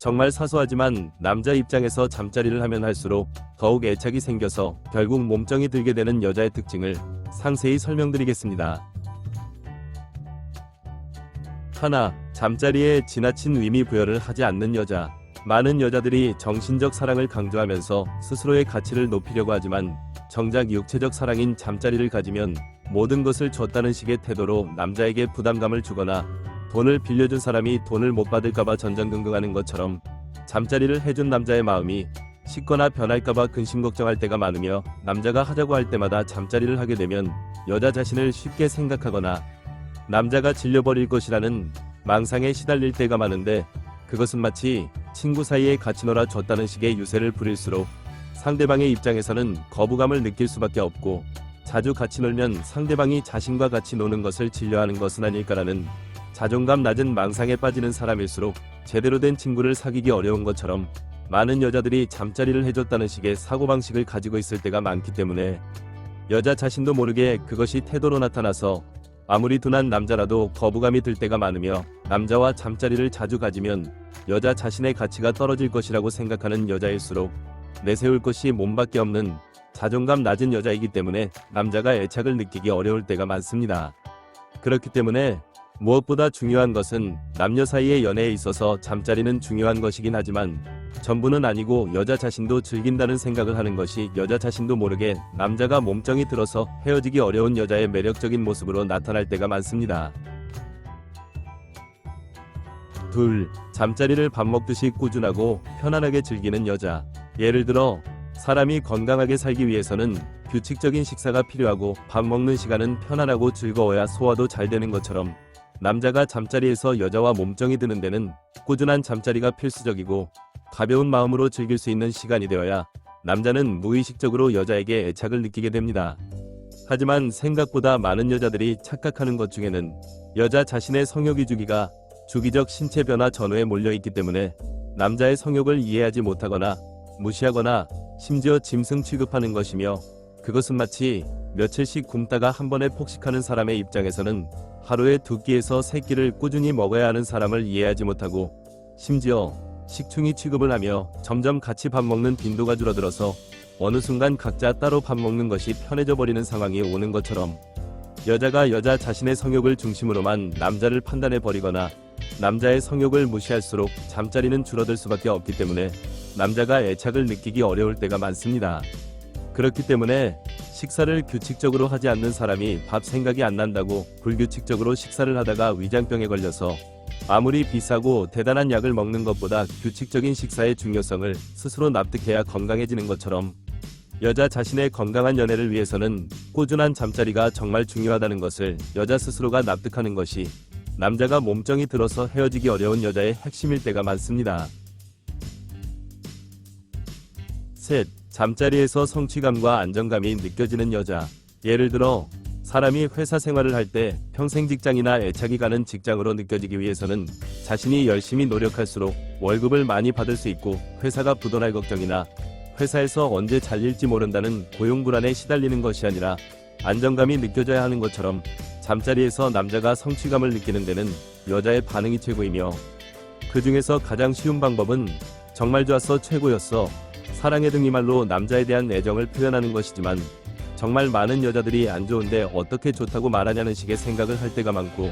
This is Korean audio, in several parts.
정말 사소하지만 남자 입장에서 잠자리를 하면 할수록 더욱 애착이 생겨서 결국 몸정이 들게 되는 여자의 특징을 상세히 설명드리겠습니다. 하나, 잠자리에 지나친 의미 부여를 하지 않는 여자. 많은 여자들이 정신적 사랑을 강조하면서 스스로의 가치를 높이려고 하지만 정작 육체적 사랑인 잠자리를 가지면 모든 것을 줬다는 식의 태도로 남자에게 부담감을 주거나 돈을 빌려준 사람이 돈을 못 받을까봐 전전긍긍하는 것처럼 잠자리를 해준 남자의 마음이 식거나 변할까봐 근심 걱정할 때가 많으며 남자가 하자고 할 때마다 잠자리를 하게 되면 여자 자신을 쉽게 생각하거나 남자가 질려버릴 것이라는 망상에 시달릴 때가 많은데 그것은 마치 친구 사이에 같이 놀아 줬다는 식의 유세를 부릴수록 상대방의 입장에서는 거부감을 느낄 수밖에 없고 자주 같이 놀면 상대방이 자신과 같이 노는 것을 질려하는 것은 아닐까라는 자존감 낮은 망상에 빠지는 사람일수록 제대로 된 친구를 사귀기 어려운 것처럼 많은 여자들이 잠자리를 해줬다는 식의 사고방식을 가지고 있을 때가 많기 때문에 여자 자신도 모르게 그것이 태도로 나타나서 아무리 둔한 남자라도 거부감이 들 때가 많으며 남자와 잠자리를 자주 가지면 여자 자신의 가치가 떨어질 것이라고 생각하는 여자일수록 내세울 것이 몸밖에 없는 자존감 낮은 여자이기 때문에 남자가 애착을 느끼기 어려울 때가 많습니다. 그렇기 때문에 무엇보다 중요한 것은 남녀 사이의 연애에 있어서 잠자리는 중요한 것이긴 하지만 전부는 아니고 여자 자신도 즐긴다는 생각을 하는 것이 여자 자신도 모르게 남자가 몸정이 들어서 헤어지기 어려운 여자의 매력적인 모습으로 나타날 때가 많습니다. 둘, 잠자리를 밥 먹듯이 꾸준하고 편안하게 즐기는 여자. 예를 들어, 사람이 건강하게 살기 위해서는 규칙적인 식사가 필요하고 밥 먹는 시간은 편안하고 즐거워야 소화도 잘 되는 것처럼 남자가 잠자리에서 여자와 몸정이 드는 데는 꾸준한 잠자리가 필수적이고 가벼운 마음으로 즐길 수 있는 시간이 되어야 남자는 무의식적으로 여자에게 애착을 느끼게 됩니다. 하지만 생각보다 많은 여자들이 착각하는 것 중에는 여자 자신의 성욕이 주기가 주기적 신체 변화 전후에 몰려 있기 때문에 남자의 성욕을 이해하지 못하거나 무시하거나 심지어 짐승 취급하는 것이며 그것은 마치 며칠씩 굶다가 한 번에 폭식하는 사람의 입장에서는 하루에 두 끼에서 세 끼를 꾸준히 먹어야 하는 사람을 이해하지 못하고 심지어 식충이 취급을 하며 점점 같이 밥 먹는 빈도가 줄어들어서 어느 순간 각자 따로 밥 먹는 것이 편해져 버리는 상황이 오는 것처럼 여자가 여자 자신의 성욕을 중심으로만 남자를 판단해 버리거나 남자의 성욕을 무시할수록 잠자리는 줄어들 수밖에 없기 때문에 남자가 애착을 느끼기 어려울 때가 많습니다. 그렇기 때문에 식사를 규칙적으로 하지 않는 사람이 밥 생각이 안 난다고 불규칙적으로 식사를 하다가 위장병에 걸려서 아무리 비싸고 대단한 약을 먹는 것보다 규칙적인 식사의 중요성을 스스로 납득해야 건강해지는 것처럼 여자 자신의 건강한 연애를 위해서는 꾸준한 잠자리가 정말 중요하다는 것을 여자 스스로가 납득하는 것이 남자가 몸정이 들어서 헤어지기 어려운 여자의 핵심일 때가 많습니다. 셋. 잠자리에서 성취감과 안정감이 느껴지는 여자. 예를 들어 사람이 회사 생활을 할 때 평생 직장이나 애착이 가는 직장으로 느껴지기 위해서는 자신이 열심히 노력할수록 월급을 많이 받을 수 있고 회사가 부도날 걱정이나 회사에서 언제 잘릴지 모른다는 고용 불안에 시달리는 것이 아니라 안정감이 느껴져야 하는 것처럼 잠자리에서 남자가 성취감을 느끼는 데는 여자의 반응이 최고이며 그 중에서 가장 쉬운 방법은 정말 좋았어 최고였어 사랑해 등이 말로 남자에 대한 애정을 표현하는 것이지만 정말 많은 여자들이 안 좋은데 어떻게 좋다고 말하냐는 식의 생각을 할 때가 많고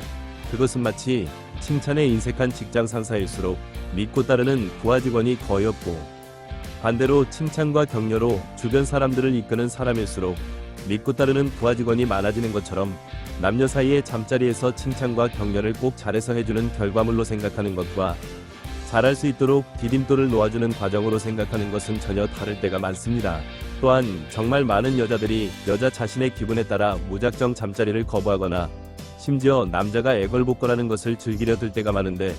그것은 마치 칭찬에 인색한 직장 상사일수록 믿고 따르는 부하 직원이 거의 없고 반대로 칭찬과 격려로 주변 사람들을 이끄는 사람일수록 믿고 따르는 부하 직원이 많아지는 것처럼 남녀 사이의 잠자리에서 칭찬과 격려를 꼭 잘해서 해주는 결과물로 생각하는 것과 잘할 수 있도록 디딤돌을 놓아주는 과정으로 생각하는 것은 전혀 다를 때가 많습니다. 또한 정말 많은 여자들이 여자 자신의 기분에 따라 무작정 잠자리를 거부하거나 심지어 남자가 애걸복걸하는 것을 즐기려 들 때가 많은데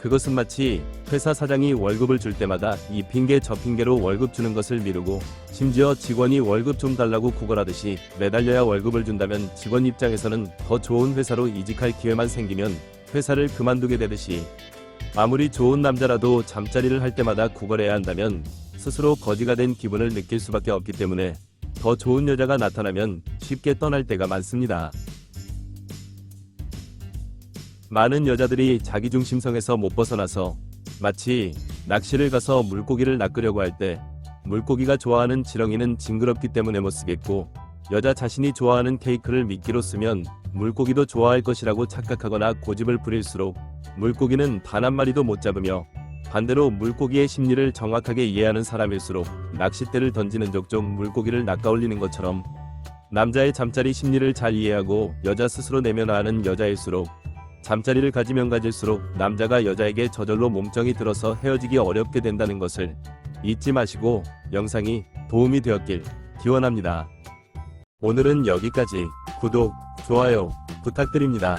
그것은 마치 회사 사장이 월급을 줄 때마다 이 핑계 저 핑계로 월급 주는 것을 미루고 심지어 직원이 월급 좀 달라고 구걸하듯이 매달려야 월급을 준다면 직원 입장에서는 더 좋은 회사로 이직할 기회만 생기면 회사를 그만두게 되듯이 아무리 좋은 남자라도 잠자리를 할 때마다 구걸해야 한다면 스스로 거지가 된 기분을 느낄 수밖에 없기 때문에 더 좋은 여자가 나타나면 쉽게 떠날 때가 많습니다. 많은 여자들이 자기중심성에서 못 벗어나서 마치 낚시를 가서 물고기를 낚으려고 할 때 물고기가 좋아하는 지렁이는 징그럽기 때문에 못 쓰겠고 여자 자신이 좋아하는 케이크를 미끼로 쓰면 물고기도 좋아할 것이라고 착각하거나 고집을 부릴수록 물고기는 단 한 마리도 못 잡으며 반대로 물고기의 심리를 정확하게 이해하는 사람일수록 낚싯대를 던지는 족족 물고기를 낚아올리는 것처럼 남자의 잠자리 심리를 잘 이해하고 여자 스스로 내면화하는 여자일수록 잠자리를 가지면 가질수록 남자가 여자에게 저절로 몸정이 들어서 헤어지기 어렵게 된다는 것을 잊지 마시고 영상이 도움이 되었길 기원합니다. 오늘은 여기까지 구독, 좋아요 부탁드립니다.